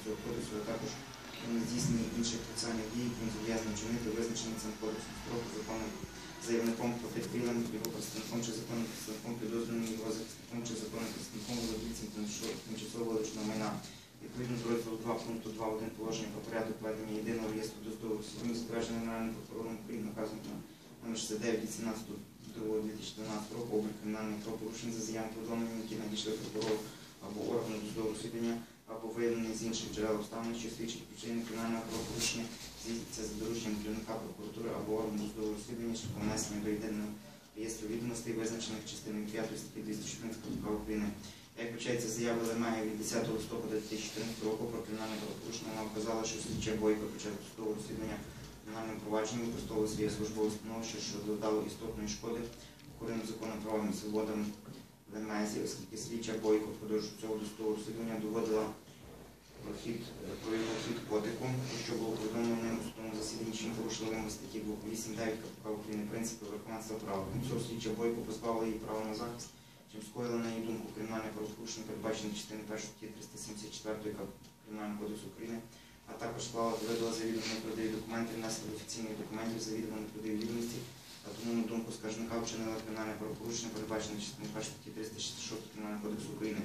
цього кодексу, а також на здійснення інших процесуальних дій, він зобов'язаний вчинити, визначені цим кодексом строку законом заявником потерпілим, його представником чи законним представником підозрюваним, його захисником чи законним представником володільцем тимчасово вилученого майна. Відповідно до розділу 2 пункту 2.1 положення про порядок ведення єдиного реєстру досудових судів, затверджений Генеральним прокурором України наказом номер 69 від 17 2012 року облік кримінальних правопорушень за заявами повідомлення, які надійшли прокурору або органу досудового розслідування, або виявлені з інших джерел обставин, що свідчить вчинення кримінального правопорушення, здійснюється за дорученням керівника прокуратури або органу досудового розслідування шляхом внесення до єдиного реєстру відомостей, визначених частиною 5 статті 214 КПК України. Як вбачається заява Лемея від 10 листопада 2014 року про кримінальне правопорушення, вона вказала, що слідча бойко під час досудового розслідування кримінальним провадженням використовував своє службове становище, що додало істотної шкоди охоронним законом правам і свободам Лемезі, оскільки слідча бойко впродовж цього досудового розслідування доводила про хід про його хід котику, що було повідомлено у судовому засіданні, чим порушили ми статті 8.9 КПК України принципи верховенства права. Крім цього, слідча бойко позбавила її права на захист, чим скоїла на її думку кримінальне правопорушення, передбачене частиною 1 статті 374 КП Кримінального кодексу України, а також склала видала завідомо неправдиві документи, внесла офіційних документів завідомо неправдиві відомості, а тому, на думку скаржника, вчинила кримінальне правопорушення, передбачене частиною 1 статті 366 Кримінального кодексу України.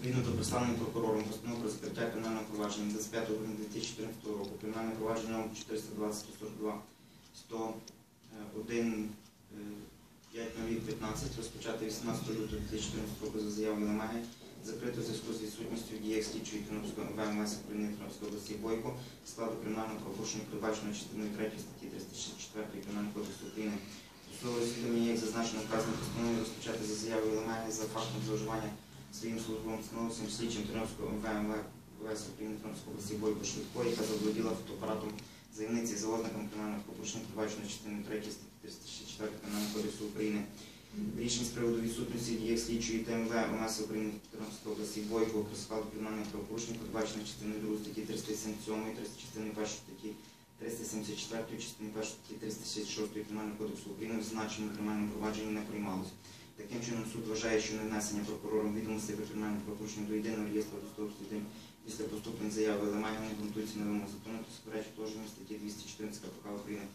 Відповідно до представлених прокурором постанови про закриття кримінального провадження 25 грудня 2014 року, кримінальне провадження номер 420 142 101 5.015 розпочати 18 лютого 2014 року за заявою Лемеги, закрито в зв'язку з відсутністю в діях слідчої Тернопільської ВМС України Тернопільської області Бойко складу кримінального правопорушення, передбаченого частиною 3 статті 364 Кримінального кодексу України. Судове розслідування, як зазначено вказано постановою розпочати за заявою Лемеги за фактом зловживання своїм службовим становищем слідчим Тернопільського ВМВС України Тернопільської області Бойко Швидко, яка заволоділа фотоапаратом заявниці за ознаком кримінального правопорушення, передбаченого частиною 3 статті 364 Кримінального кодексу України. Рішень з приводу відсутності дієх слідчої ТМВ ОМС України Тернопільської області Бойко про складу кримінальних правопорушень, передбачено частиною 2 статті 377, частиною 1 статті 374, частиною 1 статті 366 Кримінального кодексу України в зазначеному кримінальному провадженні не приймалося. Таким чином, суд вважає, що не внесення прокурором відомостей про кримінальне правопорушення до єдиного реєстру досудових розслідувань після поступлення заяви Леманя не ґрунтується на вимогу закону та суперечить положенню статті 214 КПК України.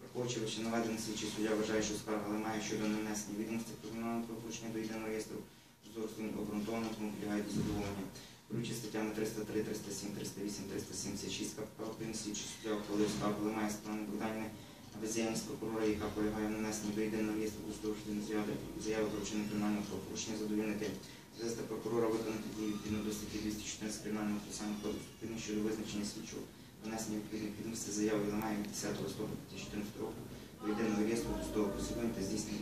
Враховуючи вище наведене слідчий суддя вважає, що скарга Лемая щодо нанесення відомостей про кримінальне правопорушення до єдиного реєстру досудових обґрунтовано, тому підлягає до задоволення. Керуючи статтями 303, 307, 308, 376 КПК України, слідчий суддя ухвалив скаргу Лемая сторони Богданівни на бездіяльність прокурора, яка полягає в нанесенні до єдиного реєстру розслідувань заяви, заяви про вчинення кримінального правопорушення задовільнити звести прокурора виконати дії відповідно до статті 214 Кримінального процесуального кодексу України щодо визначення слідчого внесення відповідних відомостей заяви на від 10 листопада 2014 року до єдиного реєстру досудового розслідування та здійснення